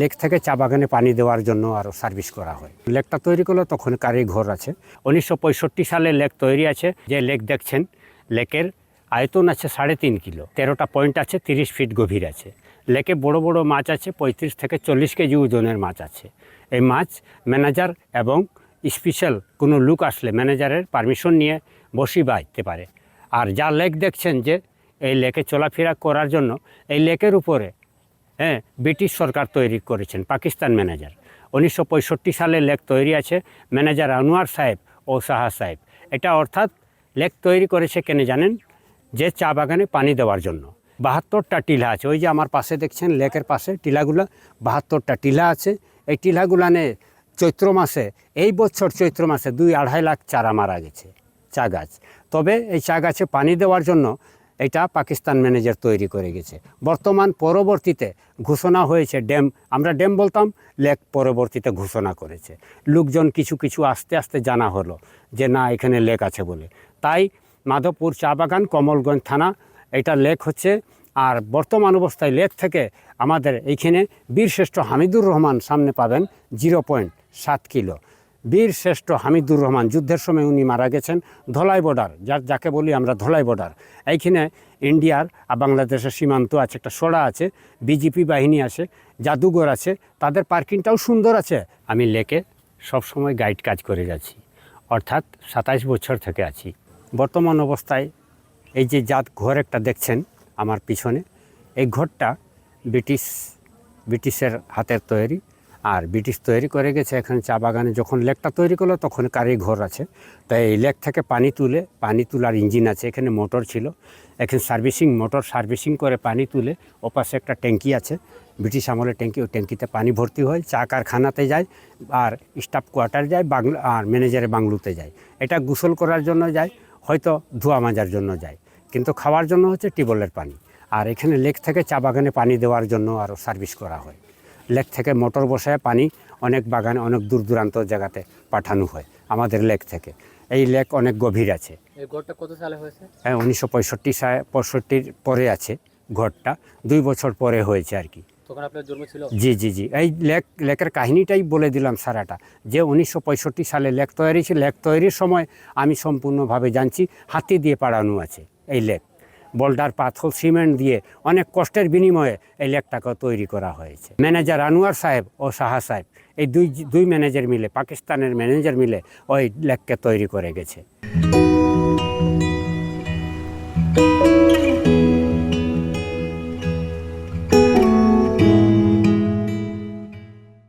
Lake থেকে চা বাগানে পানি দেওয়ার জন্য আরও সার্ভিস করা হয়। লেকটা তৈরি করলে তখন কারি ঘর আছে। উনিশশো পঁয়ষট্টি সালে লেক তৈরি আছে। যে লেক দেখছেন, লেকের আয়তন আছে সাড়ে তিন কিলো। তেরোটা পয়েন্ট আছে, তিরিশ ফিট গভীর আছে। লেকে বড় বড় মাছ আছে, পঁয়ত্রিশ থেকে চল্লিশ কেজি ওজনের মাছ আছে। এই মাছ ম্যানেজার এবং স্পেশাল কোনো লুক আসলে ম্যানেজারের পারমিশন নিয়ে বসি বাঁধতে পারে। আর যা লেক দেখছেন যে এই লেকে চলাফেরা করার জন্য, এই লেকের উপরে হ্যাঁ ব্রিটিশ সরকার তৈরি করেছেন, পাকিস্তান ম্যানেজার উনিশশো পঁয়ষট্টি সালে লেক তৈরি আছে ম্যানেজার আনোয়ার সাহেব ও সাহা সাহেব। এটা অর্থাৎ লেক তৈরি করেছে কেন জানেন? যে চা বাগানে পানি দেওয়ার জন্য। বাহাত্তরটা টিলা আছে, ওই যে আমার পাশে দেখছেন, লেকের পাশে টিলাগুলো, বাহাত্তরটা টিলা আছে। এই টিলাগুলানে চৈত্র মাসে, এই বছর চৈত্র মাসে দুই আড়াই লাখ চারা মারা গেছে, চা গাছ। তবে এই চা গাছে পানি দেওয়ার জন্য এটা পাকিস্তান ম্যানেজার তৈরি করে গেছে। বর্তমান পরবর্তীতে ঘোষণা হয়েছে ড্যাম, আমরা ড্যাম বলতাম, লেক পরবর্তীতে ঘোষণা করেছে। লোকজন কিছু কিছু আস্তে আস্তে জানা হলো যে না, এখানে লেক আছে বলে। তাই মাধবপুর চা বাগান, কমলগঞ্জ থানা, এটা লেক হচ্ছে। আর বর্তমান অবস্থায় লেক থেকে আমাদের এইখানে বীরশ্রেষ্ঠ হামিদুর রহমান সামনে পাবেন জিরো পয়েন্ট সাত কিলো। বীর শ্রেষ্ঠ হামিদুর রহমান যুদ্ধের সময় উনি মারা গেছেন ধলাই বর্ডার, যার যাকে বলি আমরা ধলাই বর্ডার। এইখানে ইন্ডিয়ার আর বাংলাদেশের সীমান্ত আছে, একটা সোড়া আছে, বিজেপি বাহিনী আছে, জাদুঘর আছে, তাদের পার্কিংটাও সুন্দর আছে। আমি লেকে সবসময় গাইড কাজ করে যাচ্ছি, অর্থাৎ সাতাইশ বছর থেকে আছি। বর্তমান অবস্থায় এই যে জাত ঘর একটা দেখছেন আমার পিছনে, এই ঘরটা ব্রিটিশ ব্রিটিশের হাতের তৈরি। আর ব্রিটিশ তৈরি করে গেছে। এখানে চা বাগানে যখন লেকটা তৈরি করল, তখন কারি ঘর আছে। তাই এই লেক থেকে পানি তুলে, পানি তোলার ইঞ্জিন আছে। এখানে মোটর ছিল। এখানে সার্ভিসিং, মোটর সার্ভিসিং করে পানি তুলে ওপাশে একটা ট্যাঙ্কি আছে। ব্রিটিশ আমলের ট্যাঙ্কি, ওই ট্যাঙ্কিতে পানি ভর্তি হয়। চা কারখানাতে যায় আর স্টাফ কোয়ার্টার যায়, বাংলো, আর ম্যানেজারে বাংলোতে যায়। এটা গোসল করার জন্য যায়, হয়তো ধোয়া মাজার জন্য যায়। কিন্তু খাওয়ার জন্য হচ্ছে টিউবওয়েলের পানি। আর এখানে লেক থেকে চা বাগানে পানি দেওয়ার জন্য আরও সার্ভিস করা হয়। লেক থেকে মোটর বসায় পানি অনেক বাগানে অনেক দূর দূরান্ত জায়গাতে পাঠানো হয় আমাদের লেক থেকে। এই লেক অনেক গভীর আছে। কত সালে হয়েছে? হ্যাঁ উনিশশো পঁয়ষট্টি সালে পঁয়ষট্টির পরে আছে ঘরটা দুই বছর পরে হয়েছে আর কি। তখন আপনার জন্ম ছিল? জি জি জি। এই লেক লেকের কাহিনীটাই বলে দিলাম সারাটা যে উনিশশো পঁয়ষট্টি সালে লেক তৈরি ছিল লেক তৈরির সময় আমি সম্পূর্ণভাবে জানছি হাতি দিয়ে পাড়ানো আছে এই লেক। বোল্ডার পাথর, সিমেন্ট দিয়ে অনেক কষ্টের বিনিময়ে এই লেকটাকে তৈরি করা হয়েছে। ম্যানেজার আনোয়ার সাহেব ও সাহা সাহেব, এই দুই দুই ম্যানেজার মিলে, পাকিস্তানের ম্যানেজার মিলে ওই লেককে তৈরি করে গেছে।